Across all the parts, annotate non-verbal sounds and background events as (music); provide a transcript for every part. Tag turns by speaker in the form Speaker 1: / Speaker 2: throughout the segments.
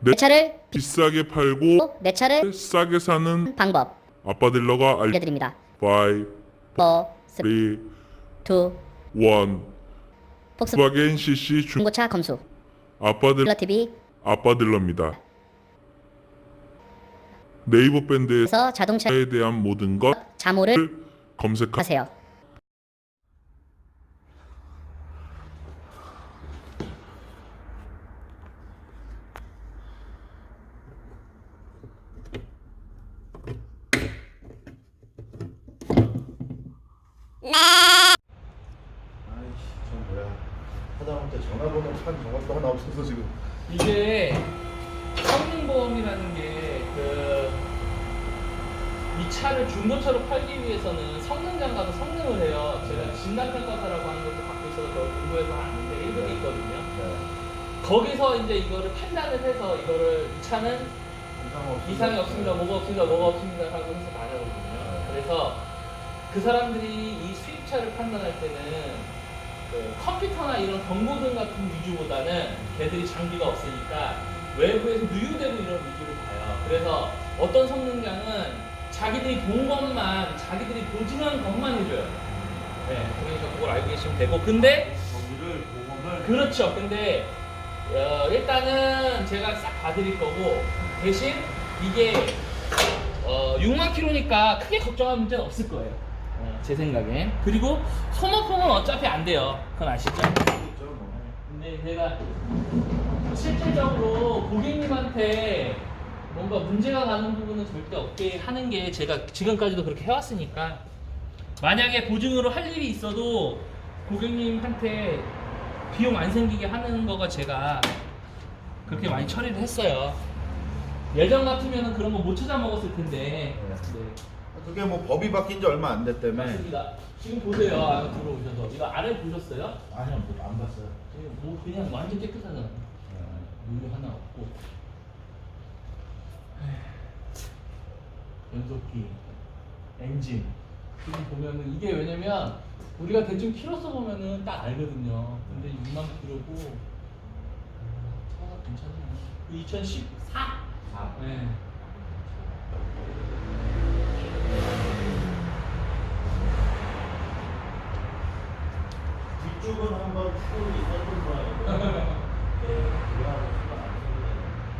Speaker 1: 내내 차를
Speaker 2: 비싸게 팔고
Speaker 1: 내 차를
Speaker 2: 싸게 사는
Speaker 1: 방법
Speaker 2: 아빠 딜러가
Speaker 1: 알려드립니다.
Speaker 2: 알파이
Speaker 1: 4, 3, 2,
Speaker 2: 1
Speaker 1: 폭스
Speaker 2: 스바겐 CC 중
Speaker 1: 중고차 검수
Speaker 2: 아빠 딜
Speaker 1: 딜러 TV
Speaker 2: 아빠 딜러입니다. 네이버 밴드에서
Speaker 1: 에서 자동차
Speaker 2: 차에 대한 모든 것을
Speaker 1: 자모를
Speaker 2: 검색하
Speaker 1: 하세요.
Speaker 3: 아이씨, 저 뭐야. 하다못해 전화번호 판 저것도 하나 없어서 지금.
Speaker 4: 이게 성능보험이라는 게그 이 차를 중고차로 팔기 위해서는 성능장 가서 성능을 해요. 제가 진단평가사라고 하는 것도 받고 있어서 그걸 공부해서 아는데 1급이 있거든요.
Speaker 3: 네.
Speaker 4: 거기서 이제 이거를 판단을 해서 이거를 이 차는
Speaker 3: 이상 없
Speaker 4: 이상이 없습니다, 뭐가 없습니다, 뭐가 없습니다 하고 해서 나가거든요. 그래서 그 사람들이 이 수입차를 판단할 때는 그 컴퓨터나 이런 경고등 같은 위주보다는 걔들이 장비가 없으니까 외부에서 누유되고 이런 위주로 봐요. 그래서 어떤 성능장은 자기들이 본 것만, 자기들이 보증한 것만 해줘요. 네, 그러니까 그걸 알고 계시면 되고. 근데
Speaker 3: 거기를 보험을
Speaker 4: 그렇죠. 근데 어, 일단은 제가 싹 봐드릴 거고 대신 이게 어, 6만 킬로니까 크게 걱정할 문제는 없을 거예요. 어, 제 생각엔. 그리고 소모품은 어차피 안 돼요. 그건 아시죠? 근데 제가 실질적으로 고객님한테 뭔가 문제가 가는 부분은 절대 없게 하는 게 제가 지금까지도 그렇게 해왔으니까 만약에 보증으로 할 일이 있어도 고객님한테 비용 안 생기게 하는 거가 제가 그렇게 많이 처리를 했어요. 예전 같으면 그런 거 못 찾아 먹었을 텐데. 네.
Speaker 3: 그게 뭐 법이 바뀐 지 얼마 안 됐다며.
Speaker 4: 맞습니다. 지금 보세요. 안에 들어오셔서 이거 아래 보셨어요?
Speaker 3: 아니요, 뭐안 봤어요.
Speaker 4: 이거 뭐 그냥 완전 깨끗하잖아. 물도 하나 없고 연속기 엔진 지금 보면은 이게 왜냐면 우리가 대충 키로 써보면은 딱 알거든요 근데 6만 키로고 차가 괜찮아요 2014
Speaker 3: 아.
Speaker 4: 네.
Speaker 3: 뒤쪽은 한번 추억이 있었던 거예요. 네,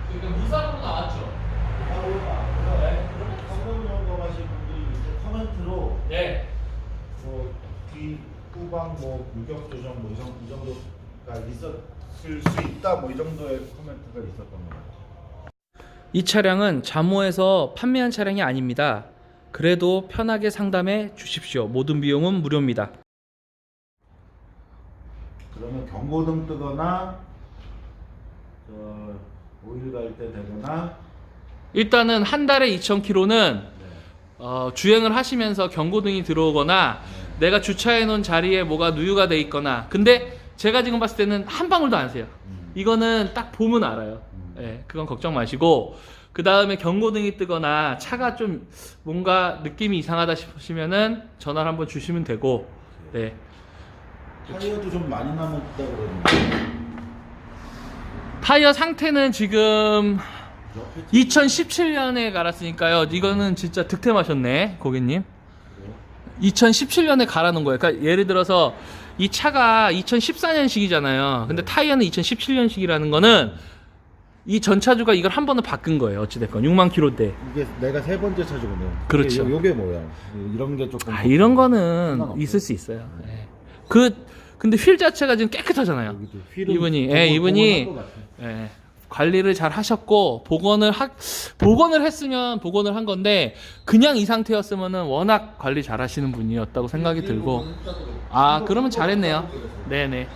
Speaker 4: 그러니까 무사고 나왔죠
Speaker 3: 네. 성능 점검하신 분들이 이제 코멘트로
Speaker 4: 네
Speaker 3: 뭐뒤 후방 뭐 유격 조정 뭐 이 정도, 이 정도가 있었을 수 있다 뭐 이 정도의 코멘트가 있었던 것 같아요.
Speaker 5: 이 차량은 자모에서 판매한 차량이 아닙니다. 그래도 편하게 상담해 주십시오. 모든 비용은 무료입니다.
Speaker 3: 그러면 경고등 뜨거나 저 오일 갈 때 되거나
Speaker 5: 일단은 한 달에 2,000km는
Speaker 3: 네.
Speaker 5: 어, 주행을 하시면서 경고등이 들어오거나 내가 주차해 놓은 자리에 뭐가 누유가 돼 있거나 근데 제가 지금 봤을 때는 한 방울도 안 새요.
Speaker 3: 음.
Speaker 5: 이거는 딱 보면 알아요.
Speaker 3: 음.
Speaker 5: 예, 그건 걱정 마시고 그 다음에 경고등이 뜨거나 차가 좀 뭔가 느낌이 이상하다 싶으시면은 전화를 한번 주시면 되고 네.
Speaker 3: 타이어도 좀 많이 남았다 그러는데
Speaker 5: 타이어 상태는 지금
Speaker 3: 옆에
Speaker 5: 2017년에 갈았으니까요. 이거는 진짜 득템하셨네, 고객님. 2017년에 갈아 놓은 거예요. 그러니까 예를 들어서 이 차가 2014년식이잖아요. 근데 타이어는 2017년식이라는 거는 이 전차주가 이걸 한 번은 바꾼 거예요. 어찌됐건 6만 킬로대.
Speaker 3: 이게 내가 세 번째 차주거든요.
Speaker 5: 그렇죠.
Speaker 3: 이게, 요게 뭐야? 이런 게 조금
Speaker 5: 아, 이런 거는. 있을 수 있어요. 예. 그 근데 휠 자체가 지금 깨끗하잖아요.
Speaker 3: 여기도 휠은
Speaker 5: 이분이, 예,
Speaker 3: 복원-
Speaker 5: 이분이
Speaker 3: 복원한 것 같아.
Speaker 5: 예, 관리를 잘 하셨고 복원을 하 복원을 했으면 복원을 한 건데 그냥 이 상태였으면은 워낙 관리 잘 하시는 분이었다고 생각이 들고 아 그러면 잘했네요. 네네.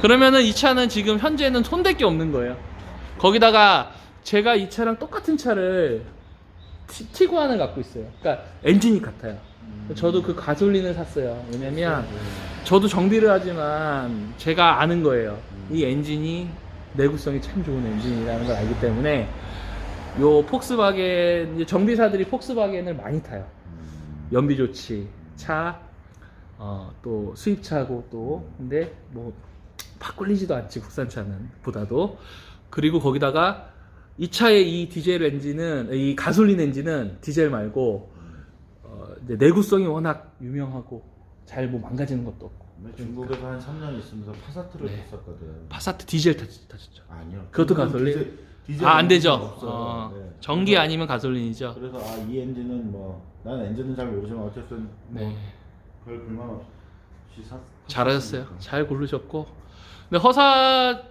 Speaker 5: 그러면은 이 차는 지금 현재는 손댈 게 없는 거예요. 거기다가 제가 이 차랑 똑같은 차를 티, 티구안을 갖고 있어요. 그러니까 엔진이 같아요. 저도 그 가솔린을 샀어요. 왜냐면 저도 정비를 하지만 제가 아는 거예요. 이 엔진이 내구성이 참 좋은 엔진이라는 걸 알기 때문에 요 폭스바겐 정비사들이 폭스바겐을 많이 타요. 연비 좋지 차, 어, 또 수입차고 또 근데 뭐팍 꿀리지도 않지 국산차는 보다도 그리고 거기다가 이 차의 이 디젤 엔진은 이 가솔린 엔진은 디젤 말고 어, 이제 내구성이 워낙 유명하고 잘 뭐 망가지는 것도 없고
Speaker 3: 중국에서 한 3년 있으면서 파사트를
Speaker 5: 네.
Speaker 3: 탔었거든.
Speaker 5: 파사트 디젤 타- 타셨죠.
Speaker 3: 아니요.
Speaker 5: 그것도 가솔린?
Speaker 3: 디젤- 디젤
Speaker 5: 아 안 되죠.
Speaker 3: 없어요.
Speaker 5: 어,
Speaker 3: 네.
Speaker 5: 전기 아니면 가솔린이죠.
Speaker 3: 그래서 아 이 엔진은 뭐 나는 엔진은 잘 모르지만 어쨌든
Speaker 5: 네.
Speaker 3: 뭐별 불만 없이 샀.
Speaker 5: 잘하셨어요. 잘 고르셨고. 근데 허사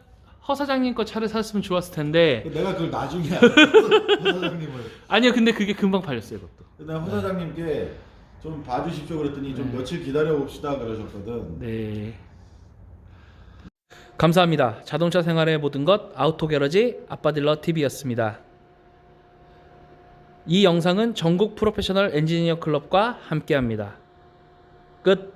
Speaker 5: 허 사장님 거 차를 샀으면 좋았을 텐데
Speaker 3: 내가 그걸 나중에 알았어. 허 사장님을. (laughs)
Speaker 5: 아니요. 근데 그게 금방 팔렸어요. 그것도.
Speaker 3: 내가 허 사장님께 좀 봐주십시오 그랬더니 좀
Speaker 5: 네.
Speaker 3: 며칠 기다려 봅시다 그러셨거든.
Speaker 5: 네. 감사합니다. 자동차 생활의 모든 것 아우토 게러지 아빠딜러 TV였습니다. 이 영상은 전국 프로페셔널 엔지니어 클럽과 함께합니다. 끝.